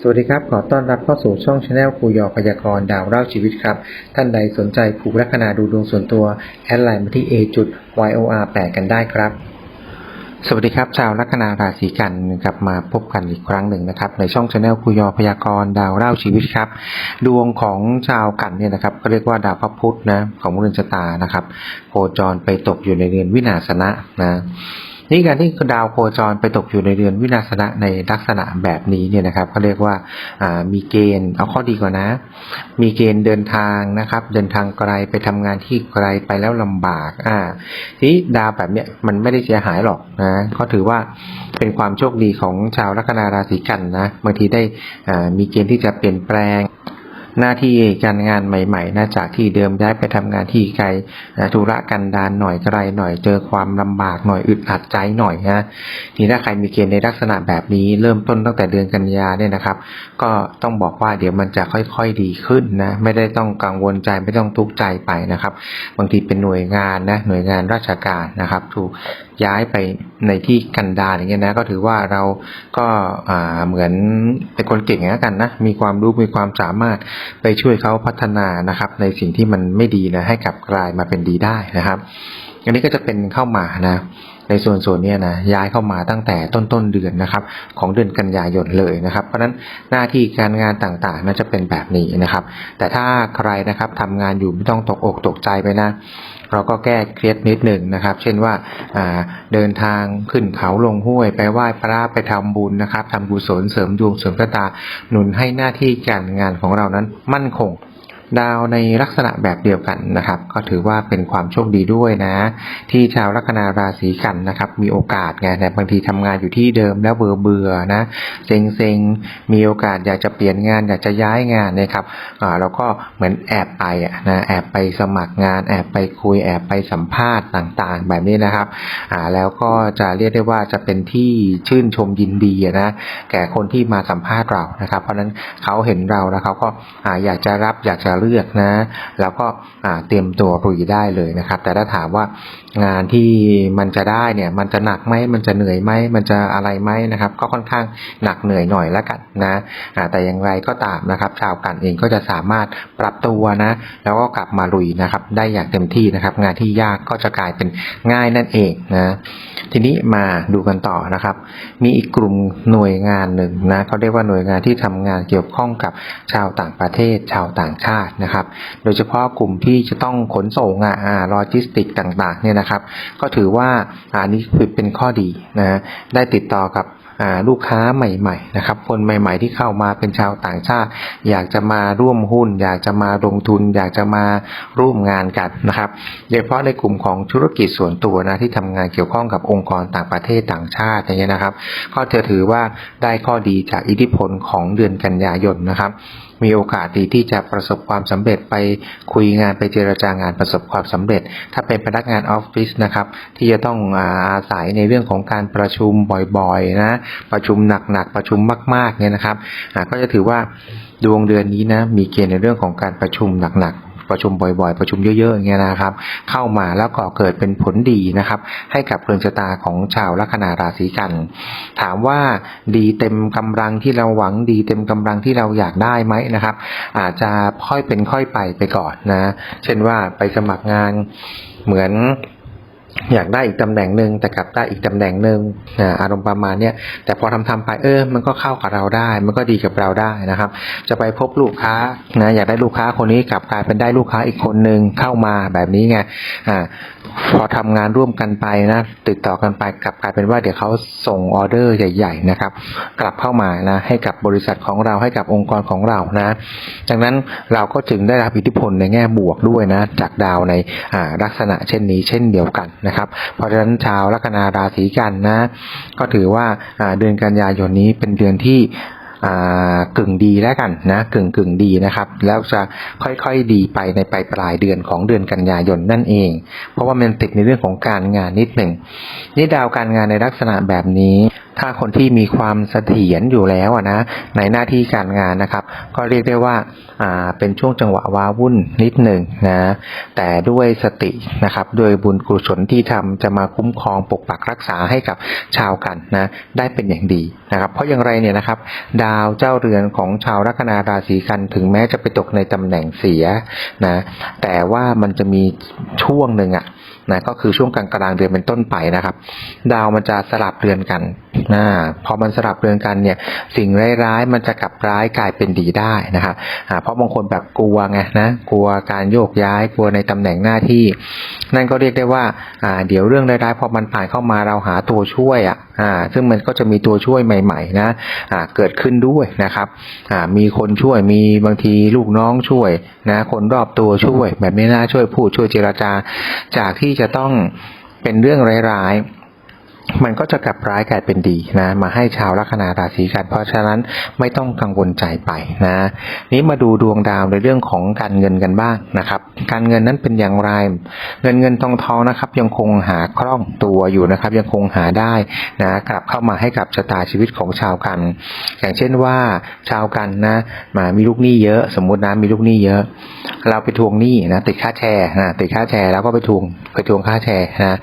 สวัสดีครับ ขอต้อนรับเข้าสู่ช่องชาแนลครูยอพยากรณ์ดาวเล่าชีวิตครับ ท่านใดสนใจผูกลัคนาดูดวงส่วนตัว แอดไลน์มาที่ a จุด yor 8กันได้ครับ สวัสดีครับ ชาวลัคนาราศีกันกลับมาพบกันอีกครั้งหนึ่งนะครับ ในช่องชาแนลครูยอพยากรณ์ดาวเล่าชีวิตครับ ดวงของชาวกันเนี่ยนะครับก็เรียกว่าดาวพระพุธนะของเรือนชะตานะครับโคจรไปตกอยู่ในเรือนวินาศนะนะ นี่การที่ดาวโคจรไปตกอยู่ในเรือนวินาศนะในลักษณะแบบนี้เนี่ยนะครับเขาเรียกว่ามีเกณฑ์เอาข้อดีก่อนนะ มีเกณฑ์เดินทางนะครับ เดินทางไกลไปทำงานที่ไกลไปแล้วลำบากอ่าทีดาวแบบเนี้ยมันไม่ได้เสียหายหรอกนะก็ถือว่าเป็นความโชคดีของชาวลัคนาราศีกันนะบางทีได้มีเกณฑ์ที่จะเปลี่ยนแปลง หน้าที่การงานใหม่ๆนะจากที่เดิมย้ายไปทำงานที่ไกลธุระกันดารหน่อยไกลหน่อยเจอความลำบากหน่อยอึดอัดใจหน่อยนะทีถ้าใครมีเกณฑ์ในลักษณะแบบนี้เริ่มต้นตั้งแต่เดือนกันยาเนี่ยนะครับ ก็ต้องบอกว่าเดี๋ยวมันจะค่อยๆดีขึ้นนะไม่ได้ต้องกังวลใจไม่ต้องทุกข์ใจไปนะครับ บางทีเป็นหน่วยงานนะหน่วยงานราชการนะครับ ถูกย้ายไปในที่กันดารอย่างเงี้ยนะก็ถือว่าเราก็อ่าเหมือนเป็นคนเก่งแล้วกันนะมีความรู้มีความสามารถไปช่วยเขาพัฒนานะครับ ในสิ่งที่มันไม่ดีนะให้กลับกลายมาเป็นดีได้นะครับ อันนี้ก็จะเป็นเข้ามานะ ในส่วนส่วนนี้นะย้ายเข้ามาตั้งแต่ต้นต้นเดือนนะครับ ของเดือนกันยายนเลยนะครับ เพราะฉะนั้นหน้าที่การงานต่างๆน่าจะเป็นแบบนี้นะครับ แต่ถ้าใครนะครับทำงานอยู่ไม่ต้องตกอกตกใจไปนะเราก็แก้เครียดนิดหนึ่งนะครับ เช่นว่าเดินทางขึ้นเขาลงห้วย ไปไหว้พระไปทำบุญนะครับทำกุศลเสริมดวงเสริมชะตาหนุนให้หน้าที่การงานของเรานั้นมั่นคง ดาวในลักษณะแบบเดียวกันนะครับ ก็ถือว่าเป็นความโชคดีด้วยนะ ที่ชาวลัคนาราศีกันนะครับ มีโอกาสไงแต่บางทีทำงานอยู่ที่เดิมแล้วเบื่อเบื่อนะเซ็งเซ็งๆมีโอกาสอยากจะเปลี่ยนงาน อยากจะย้ายงานนะครับอ่าเราก็เหมือนแอบไปนะแอบไปสมัครงาน แอบไปคุยแอบไปสัมภาษณ์ต่างๆ แบบนี้นะครับอ่าแล้วก็จะเรียกได้ว่าจะเป็นที่ชื่นชมยินดีนะแก่คนที่มาสัมภาษณ์เรานะครับ เพราะฉะนั้นเขาเห็นเราแล้วเขาก็อ่าอยากจะรับอยากจะเลือกนะ แล้วก็เตรียมตัวลุยได้เลยนะครับ แต่ถ้าถามว่างานที่มันจะได้เนี่ย มันจะหนักไหมมันจะเหนื่อยไหมมันจะอะไรไหมนะครับ ก็ค่อนข้างหนักเหนื่อยหน่อยแล้วกันนะแต่อย่างไรก็ตามนะครับ ชาวกันเองก็จะสามารถปรับตัวนะ แล้วก็กลับมาลุยนะครับ ได้อย่างเต็มที่นะครับ งานที่ยากก็จะกลายเป็นง่ายนั่นเองนะทีนี้มาดูกันต่อนะครับ มีอีกกลุ่มหน่วยงานหนึ่งนะเขาเรียกว่าหน่วยงานที่ทำงานเกี่ยวข้องกับชาวต่างประเทศ ชาวต่างชาตินะครับ โดยเฉพาะกลุ่มที่จะต้องขนส่งอะอ่าโลจิสติกต่างๆเนี่ยนะครับ ก็ถือว่าอันนี้คือเป็นข้อดีนะได้ติดต่อกับลูกค้าใหม่ๆนะครับ คนใหม่ๆที่เข้ามาเป็นชาวต่างชาติ อยากจะมาร่วมหุ้น อยากจะมาลงทุน อยากจะมาร่วมงานกันนะครับโดยเฉพาะในกลุ่มของธุรกิจส่วนตัวนะที่ทำงานเกี่ยวข้องกับองค์กรต่างประเทศต่างชาติอย่างเงี้ยนะครับ ก็จะถือว่าได้ข้อดีจากอิทธิพลของเดือนกันยายนนะครับ มีโอกาสดีที่จะประสบความสำเร็จไปคุยงานไปเจรจางานประสบความสำเร็จ ถ้าเป็นพนักงานออฟฟิศนะครับ ที่จะต้องอาศัยในเรื่องของการประชุมบ่อยๆนะประชุมหนักๆประชุมมากๆเนี่ยนะครับก็จะถือว่าดวงเดือนนี้นะมีเกณฑ์ในเรื่องของการประชุมหนักๆ ประชุมบ่อยๆ ประชุมเยอะๆอย่างเงี้ยนะครับ เข้ามาแล้วก็เกิดเป็นผลดีนะครับ ให้กับเรือนชะตาของชาวลัคนาราศีกัน ถามว่าดีเต็มกำลังที่เราหวังดีเต็มกำลังที่เราอยากได้ไหมนะครับ อาจจะค่อยเป็นค่อยไปไปก่อนนะ เช่นว่าไปสมัครงานเหมือน อยากได้อีกตำแหน่งหนึ่งแต่กลับได้อีกตำแหน่งหนึ่งอารมณ์ประมาณเนี้ยแต่พอทำทำไปเออมันก็เข้ากับเราได้ มันก็ดีกับเราได้นะครับ จะไปพบลูกค้านะอยากได้ลูกค้าคนนี้กลับกลายเป็นได้ลูกค้าอีกคนหนึ่งเข้ามาแบบนี้ไงอ่าพอทำงานร่วมกันไปนะติดต่อกันไปกลับกลายเป็นว่าเดี๋ยวเขาส่งออเดอร์ใหญ่ ๆนะครับ กลับเข้ามานะให้กับบริษัทของเราให้กับองค์กรของเรานะดังนั้นเราก็จึงได้รับอิทธิพลในแง่บวกด้วยนะจากดาวในลักษณะเช่นนี้เช่นเดียวกันนะครับ เพราะฉะนั้นชาวลัคนาราศีกันนะ ก็ถือว่าเดือนกันยายนนี้เป็นเดือนที่กึ่งดีแล้วกันนะกึ่งกึ่งดีนะครับ แล้วจะค่อยๆดีไปในปลายปลายเดือนของเดือนกันยายนนั่นเอง เพราะว่ามันติดในเรื่องของการงานนิดหนึ่งนี่ดาวการงานในลักษณะแบบนี้ถ้าคนที่มีความเสถียรอยู่แล้วนะในหน้าที่การงานนะครับ ก็เรียกได้ว่าเป็นช่วงจังหวะว้าวุ่นนิดหนึ่งนะแต่ด้วยสตินะครับด้วยบุญกุศลที่ทำจะมาคุ้มครองปกปักรักษาให้กับชาวกันนะได้เป็นอย่างดีนะครับ เพราะอย่างไรเนี่ยนะครับ ดาวเจ้าเรือนของชาวลัคนาราศีกันถึงแม้จะไปตกในตำแหน่งเสียนะแต่ว่ามันจะมีช่วงหนึ่งอะนะก็คือช่วงกลางกลางเดือนเป็นต้นไปนะครับ ดาวมันจะสลับเรือนกันนะพอมันสลับเรือนกันเนี่ยสิ่งร้ายๆมันจะกลับร้ายกลายเป็นดีได้นะครับเพราะบางคนแบบกลัวไงนะกลัวการโยกย้ายกลัวในตำแหน่งหน้าที่ นั่นก็เรียกได้ว่าอ่าเดี๋ยวเรื่องร้ายๆพอมันผ่านเข้ามาเราหาตัวช่วยอะอ่าซึ่งมันก็จะมีตัวช่วยใหม่ๆนะอ่าเกิดขึ้นด้วยนะครับอ่ามีคนช่วยมีบางทีลูกน้องช่วยนะคนรอบตัวช่วย แบบนี้นะช่วยพูดช่วยเจรจา จากที่จะต้องเป็นเรื่องร้ายๆ มันก็จะกลับร้ายกลายเป็นดีนะ มาให้ชาวลัคนาราศีกัน เพราะฉะนั้นไม่ต้องกังวลใจไปนะ นี้มาดูดวงดาวในเรื่องของการเงินกันบ้างนะครับ การเงินนั้นเป็นอย่างไร เงินเงินทองทองนะครับ ยังคงหาคล่องตัวอยู่นะครับ ยังคงหาได้นะกลับเข้ามาให้กับชะตาชีวิตของชาวกัน อย่างเช่นว่าชาวกันนะมามีลูกหนี้เยอะ สมมุตินะมีลูกหนี้เยอะ เราไปทวงหนี้นะติดค่าแชร์นะติดค่าแชร์แล้วก็ไปทวงไปทวงค่าแชร์นะ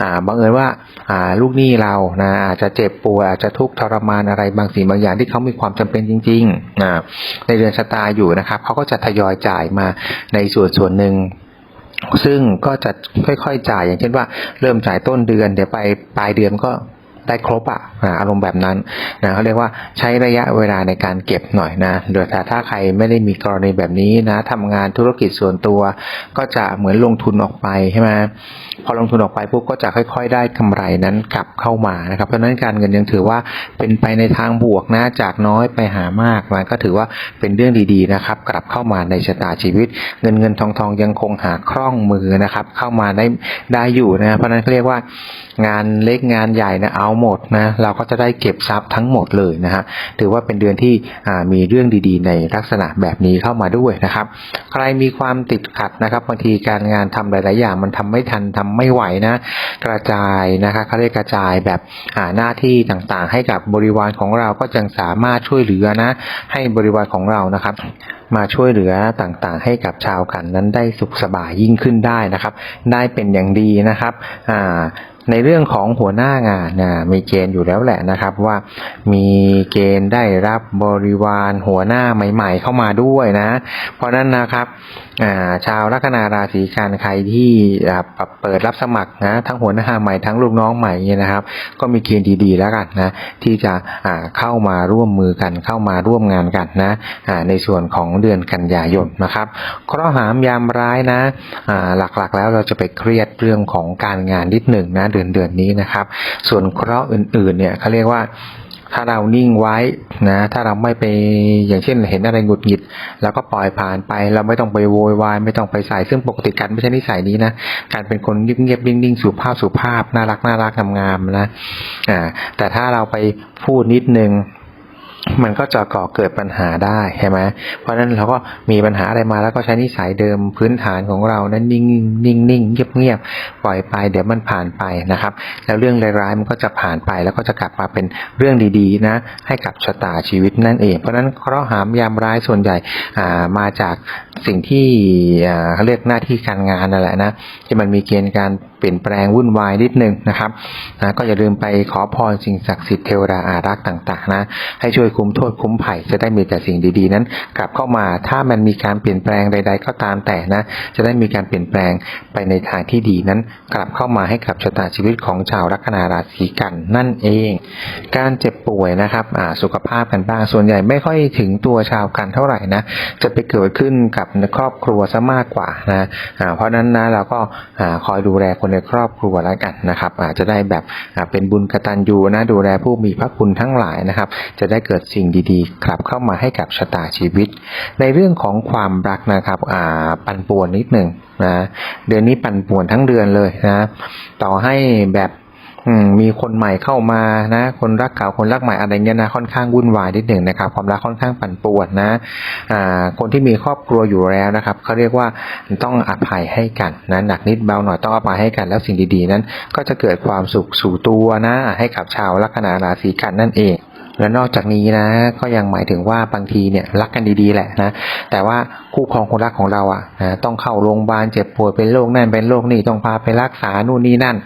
อ่าบังเอิญว่าอ่าลูกหนี้เรานะอาจจะเจ็บป่วยอาจจะทุกข์ทรมานอะไรบางสิ่งบางอย่างที่เขามีความจำเป็นจริงๆในเดือนชะตาอยู่นะครับเขาก็จะทยอยจ่ายมาในส่วนส่วนหนึ่งซึ่งก็จะค่อยๆจ่ายอย่างเช่นว่า เริ่มจ่ายต้นเดือนเดี๋ยวไปปลายเดือนก็ ได้ครบอะ่ะอารมณ์แบบนั้นนะเขาเรียกว่าใช้ระยะเวลาในการเก็บหน่อยนะโดยแต่ถ้าใครไม่ได้มีกรณีแบบนี้นะทำงานธุรกิจส่วนตัว ก็จะเหมือนลงทุนออกไปใช่ไหมพอลงทุนออกไปปุ๊บก็จะค่อย ๆ ได้กำไรนั้นกลับเข้ามานะครับเพราะฉะนั้นการเงินยังถือว่าเป็นไปในทางบวกนะจากน้อยไปหามากมันก็ถือว่าเป็นเรื่องดีๆนะครับ กลับเข้ามาในชะตาชีวิต เงินเงินทองทองยังคงหาคล่องมือนะครับ เข้ามาได้ได้อยู่นะเพราะฉะนั้นเขาเรียกว่างานเล็กงานใหญ่นะเอาหมดนะเราก็จะได้เก็บทรัพย์ทั้งหมดเลยนะฮะถือว่าเป็นเดือนที่มีเรื่องดีๆ ในลักษณะแบบนี้เข้ามาด้วยนะครับ ใครมีความติดขัดนะครับบางทีการงานทำหลาย ๆ อย่างมันทำไม่ทันทำไม่ไหวนะ กระจายนะคะเขาเรียกกระจายแบบอ่าหน้าที่ต่างๆ ให้กับบริวารของเราก็ยังสามารถช่วยเหลือนะให้บริวารของเรานะครับมาช่วยเหลือต่างๆ ให้กับชาวกันนั้นได้สุขสบายยิ่งขึ้นได้นะครับ ได้เป็นอย่างดีนะครับอ่า ในเรื่องของหัวหน้างานนะมีเกณฑ์อยู่แล้วแหละนะครับ ว่ามีเกณฑ์ได้รับบริวารหัวหน้าใหม่ ๆ เข้ามาด้วยนะ เพราะนั้นนะครับาชาวลัคนาราศีกันใครที่เปิดรับสมัครนะทั้งหัวหน้าใหม่ทั้งลูกน้องใหม่เนี่ยนะครับ ก็มีเกณฑ์ดีๆแล้วกันนะที่จะเข้ามาร่วมมือกันเข้ามาร่วมงานกันนะในส่วนของเดือนกันยายนนะครับเคราะห์หามยามร้ายนะหลักๆแล้วเราจะไปเครียดเรื่องของการงานนิดหนึ่งนะดือนเดือนนี้นะครับ ส่วนเคราะห์อื่นๆเนี่ยเขาเรียกว่าถ้าเรานิ่งไว้นะ ถ้าเราไม่ไปอย่างเช่นเห็นอะไรหงุดหงิด แล้วก็ปล่อยผ่านไป เราไม่ต้องไปโวยวายไม่ต้องไปใส่ซึ่งปกติกันไม่ใช่นิสัยนี้นะการเป็นคนเงียบๆนิ่งๆสุภาพสุภาพน่ารักน่ารักงามๆนะอ่าแต่ถ้าเราไปพูดนิดนึง มันก็จะก่อเกิดปัญหาได้ใช่ไหมเพราะฉะนั้นเราก็มีปัญหาอะไรมาแล้วก็ใช้นิสัยเดิมพื้นฐานของเรานั้นนิ่งนิ่งนิ่งเงียบเงียบปล่อยไป เดี๋ยวมันผ่านไปนะครับ แล้วเรื่องร้ายๆมันก็จะผ่านไปแล้วก็จะกลับมาเป็นเรื่องดีๆนะ ให้กับชะตาชีวิตนั่นเอง เพราะฉะนั้นเคราะห์หามยามร้ายส่วนใหญ่อ่ามาจากสิ่งที่อ่าเขาเรียกหน้าที่การงานนั่นแหละนะที่มันมีเกณฑ์การเปลี่ยนแปลงวุ่นวายนิดนึงนะครับนะก็อย่าลืมไปขอพรสิ่งศักดิ์สิทธิ์เทวดาอารักษ์ต่างๆนะให้ช่วยคุ้มโทษคุ้มภัยจะได้มีแต่สิ่งดีๆนั้น กลับเข้ามาถ้ามันมีการเปลี่ยนแปลงใด ๆ ก็ตามแต่นะ จะได้มีการเปลี่ยนแปลงไปในทางที่ดีนั้น กลับเข้ามาให้กับชะตาชีวิตของชาวลัคนาราศีกันนั่นเอง การเจ็บป่วยนะครับสุขภาพกันบ้างส่วนใหญ่ไม่ค่อยถึงตัวชาวกันเท่าไหร่นะจะไปเกิดขึ้นกับครอบครัวซะมากกว่านะเพราะฉะนั้นนะเราก็คอยดูแลคนในครอบครัวแล้วกันนะครับอาจจะได้แบบเป็นบุญกตัญญูนะดูแลผู้มีพระคุณทั้งหลายนะครับ จะได้เกิดสิ่งดีๆกลับเข้ามาให้กับชะตาชีวิต ในเรื่องของความรักนะครับอ่าปั่นป่วนนิดหนึ่งนะเดือนนี้ปั่นป่วนทั้งเดือนเลยนะต่อให้แบบมมีคนใหม่เข้ามานะ คนรักเก่าคนรักใหม่อะไรเงี้ยนะค่อนข้างวุ่นวายนิดหนึ่งนะครับ ความรักค่อนข้างปั่นป่วนนะอ่าคนที่มีครอบครัวอยู่แล้วนะครับเขาเรียกว่าต้องอภัยให้กันนะหนักนิดเบาหน่อยต้องอภัยให้กันแล้วสิ่งดีๆนั้น ก็จะเกิดความสุขสู่ตัวนะ ให้กับชาวลัคนาราศีกันนั่นเอง และนอกจากนี้นะ ก็ยังหมายถึงว่าบางทีเนี่ยรักกันดีๆแหละนะ แต่ว่าคู่ครองคนรักของเราอะนะต้องเข้าโรงพยาบาลเจ็บป่วยเป็นโรคนั่นเป็นโรคนี่ต้องพาไปรักษานู่นนี่นั่น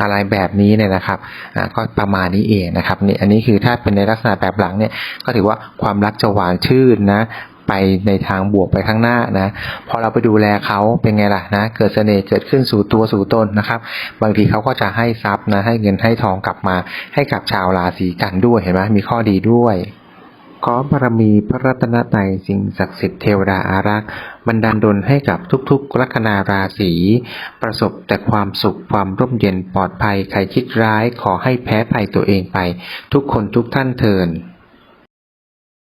อะไรแบบนี้เนี่ยนะครับอ่าก็ประมาณนี้เองนะครับนี่อันนี้คือถ้าเป็นในลักษณะแบบหลังเนี่ยก็ถือว่าความรักจะหวานชื่นนะ ไปในทางบวกไปข้างหน้านะพอเราไปดูแลเขาเป็นไงล่ะนะเกิดเสน่ห์เกิดขึ้นสู่ตัวสู่ตนนะครับ บางทีเขาก็จะให้ทรัพย์นะให้เงินให้ทองกลับมา ให้กับชาวราศีกันด้วยเห็นไหมมีข้อดีด้วยขอบารมีพระรัตนตรัยสิ่งศักดิ์สิทธิ์เทวดาอารักษ์บันดาลดลให้กับทุกๆลัคนาราศีประสบแต่ความสุขความร่มเย็นปลอดภัยใครคิดร้ายขอให้แพ้ภัยตัวเองไป ทุกคนทุกท่านเทิน